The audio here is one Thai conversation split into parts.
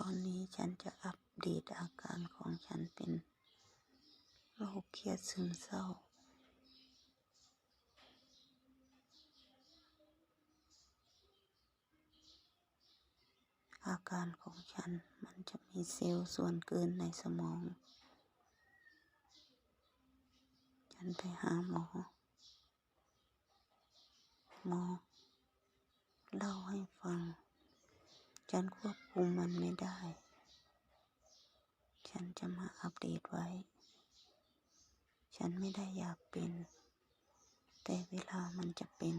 ตอนนี้ฉันจะอัปเดตอาการของฉันเป็นโรคเครียดซึมเศร้า อาการของฉันมันจะมีเซลล์ส่วนเกินในสมอง ฉันไปหาหมอ หมอ เล่าให้ฟัง ฉันควบคุมมันไม่ได้ ฉันจะมาอัปเดตไว้ ฉันไม่ได้อยากเป็น แต่เวลามันจะเป็น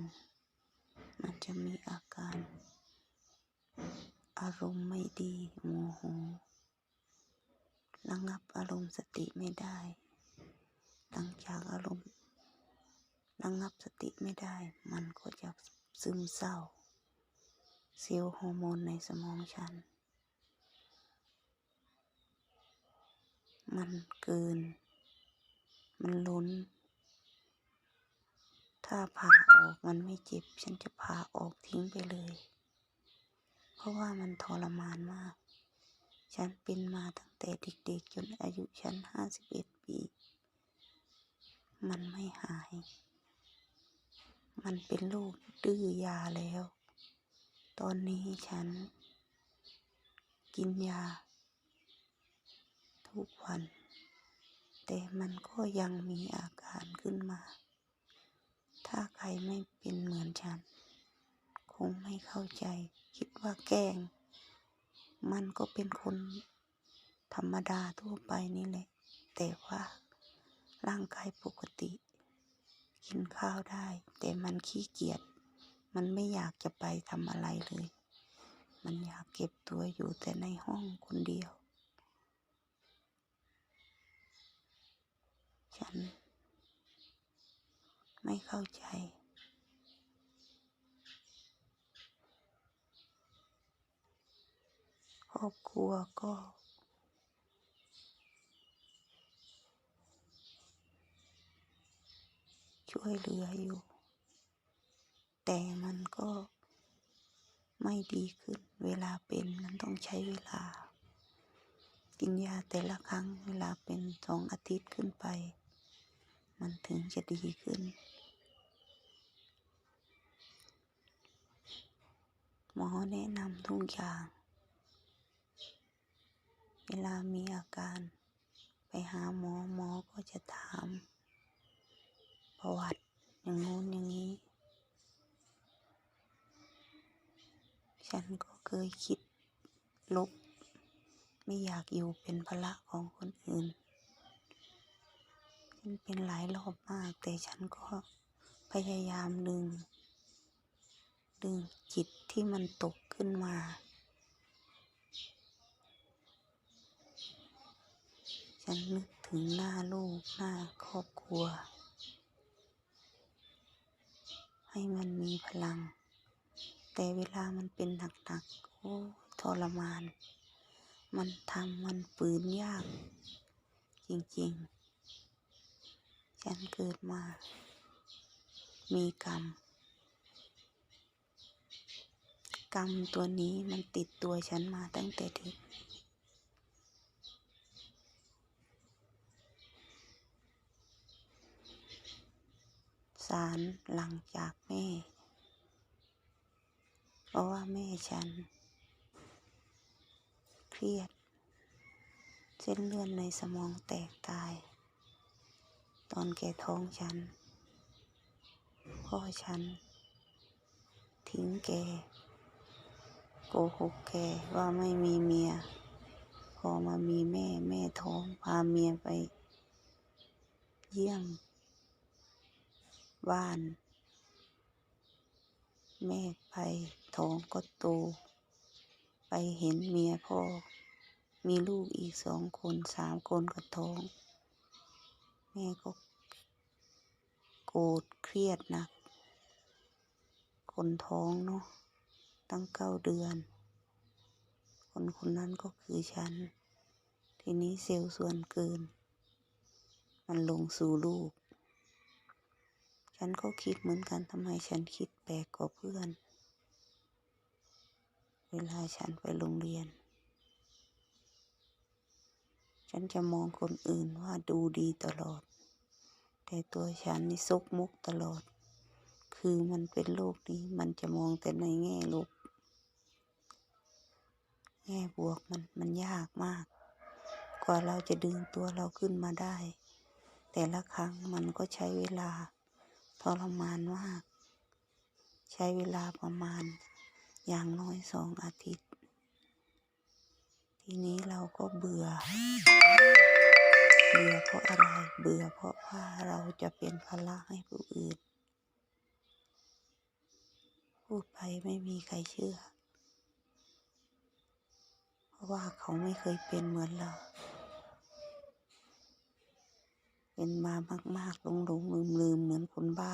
มันจะมีอาการ อารมณ์ไม่ดีโมโหระงับอารมณ์สติไม่ได้ หลังจากอารมณ์ระงับสติไม่ได้ มันก็จะซึมเศร้า ซลล์ฮอร์โมนในสมองฉัน มันเกิน มันล้น ถ้าผ่าออกมันไม่เจ็บ ฉันจะผ่าออกทิ้งไปเลย เพราะว่ามันทรมานมาก ฉันเป็นมาตั้งแต่เด็กๆ จนอายุฉันห้าสิบเอ็ดปี มันไม่หาย มันเป็นโรคดื้อยาแล้ว ตอนนี้ฉัน กินยา ทุกวัน แต่มันก็ยังมีอาการขึ้นมา ถ้าใครไม่เป็นเหมือนฉัน คงไม่เข้าใจ คิดว่าแกล้ง มันก็เป็นคนธรรมดาทั่วไปนี่แหละ แต่ว่าร่างกายปกติ กินข้าวได้ แต่มันขี้เกียจ มันไม่อยากจะไปทำอะไรเลย มันอยากเก็บตัวอยู่แต่ในห้องคนเดียว ฉัน ไม่เข้าใจ ครอบครัวก็ช่วยเหลืออยู่ แต่มันก็ไม่ดีขึ้น เวลาเป็นมันต้องใช้เวลา กินยาแต่ละครั้งเวลาเป็นสองอาทิตย์ขึ้นไป มันถึงจะดีขึ้น หมอแนะนำทุกอย่าง เวลามีอาการไปหาหมอหมอก็จะถาม ประวัติอย่างงู้นอย่างนี้ ฉันก็ เคยคิดลบ ไม่อยากอยู่เป็นภาระของคนอื่นฉันเป็นหลายรอบมาก แต่ฉันก็พยายามดึง ดึงจิตที่มันตกขึ้นมา ฉันนึกถึงหน้าลูกหน้าครอบครัว ให้มันมีพลัง แต่เวลามันเป็นหนักๆโอ้ทรมาน มันทำมันฝืนยาก จริงๆ ฉันเกิดมา มีกรรม กรรมตัวนี้มันติดตัวฉันมาตั้งแต่เด็กสารหลังจากแม่ ราะว่าแม่ฉัน เครียด เส้นเลือดในสมองแตกตาย ตอนแกท้องฉัน พ่อฉัน ทิ้งแกโกหกแกว่าไม่มีเมีย พอมามีแม่แม่ท้องพาเมียไป เยี่ยม บ้าน แม่ไป ท้องก็โต ไปเห็นเมียพ่อ มีลูกอีกสองคนสามคนก็ท้อง แม่ก็โกรธเครียดหนัก คนท้องเนาะตั้งเก้าเดือน คนคนนั้นก็คือฉัน ทีนี้เซลล์ส่วนเกิน มันลงสู่ลูก ฉันก็คิดเหมือนกันทำไมฉันคิดแปลกกว่าเพื่อน เวลาฉันไปโรงเรียน ฉันจะมองคนอื่นว่าดูดีตลอด แต่ตัวฉันนี่ซกมุกตลอด คือมันเป็นโลกนี้มันจะมองแต่ในแง่ลบ แง่บวกมันมันยากมาก กว่าเราจะดึงตัวเราขึ้นมาได้ แต่ละครั้งมันก็ใช้เวลาทรมานมาก ใช้เวลาประมาณ อย่างน้อยสองอาทิตย์ ทีนี้เราก็เบื่อ เบื่อเพราะอะไร เบื่อเพราะว่าเราจะเป็นภาระให้ผู้อื่น พูดไปไม่มีใครเชื่อ เพราะว่าเขาไม่เคยเป็นเหมือนเรา เป็นมามากๆหลงหลงลืมลืมๆเหมือนคนบ้า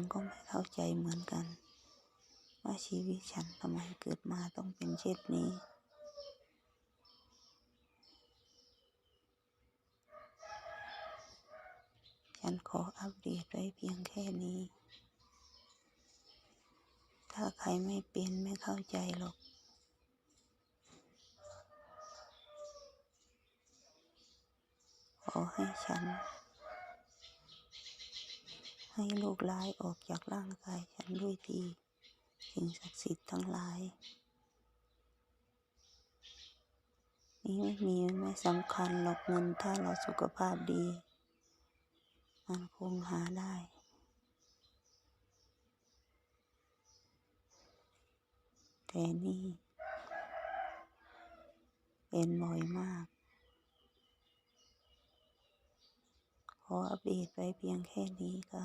ฉันก็ไม่เข้าใจเหมือนกัน ว่าชีวิตฉันทำไมเกิดมาต้องเป็นเช่นนี้ ฉันขออัปเดตไว้เพียงแค่นี้ ถ้าใครไม่เป็นไม่เข้าใจหรอกขอให้ฉัน ให้โรคร้ายออกจากร่างกายฉันด้วยดีสิ่งศักดิ์สิทธิ์ทั้งหลาย นี่ไม่มีไม่สำคัญหรอกเงินถ้าเราสุขภาพดี มันคงหาได้แต่นี่เป็นบ่อยมาก ขออัปเดตไว้เพียงแค่นี้ค่ะ